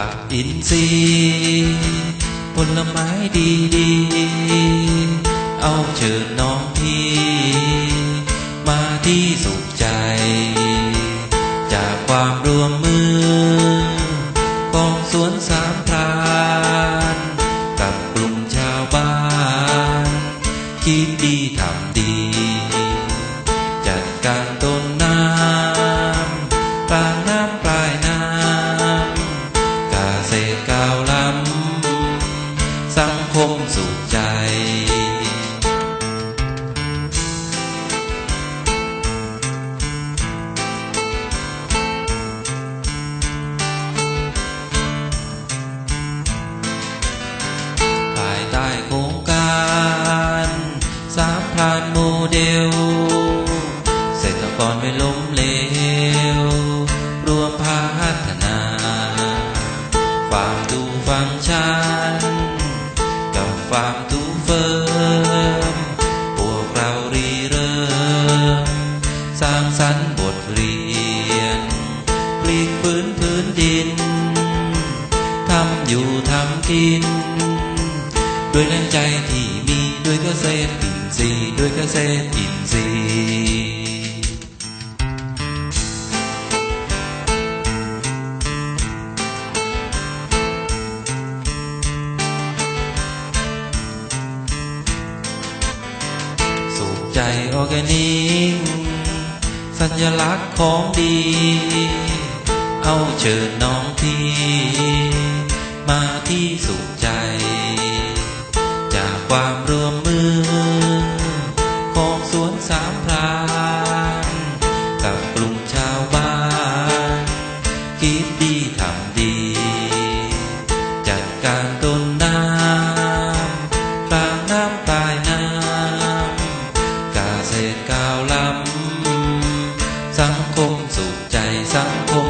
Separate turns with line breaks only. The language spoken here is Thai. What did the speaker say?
ผักอินทรีย์ผลไม้ดีดีๆเอาเชิญน้องพี่ มาที่สุขใจ จากความรวมมือกองสวนสามพรานกับกลุ่มชาวบ้าน คิดดีทำ งสุขใจ ภายใต้โครงการสามพานโมเดล เศรษฐกรไม่ล้มเหลว รวมพัฒนาฟามดูฟังก์ชัน ควาร์มดูเฟิมพวกเรารีเริ่ม สร้างสรรค์บทเรียนพลิกพื้นพื้นดิน ทำอยู่ทำกิน ด้วยแรงใจที่มีด้วยเกษตรอินทรีย์ด้วยเกษตรอินทรีย์ ใจออร์แกนิกสัญลักษณ์ของดี เอาเชิญน้องพี่มาที่สุขใจ จากความร่วมมือ ของสวนสามพรานกับกลุ่มชาวบ้าน คิดดีทำดี เตรก้าวล้ำสังคมสุขใจสังคม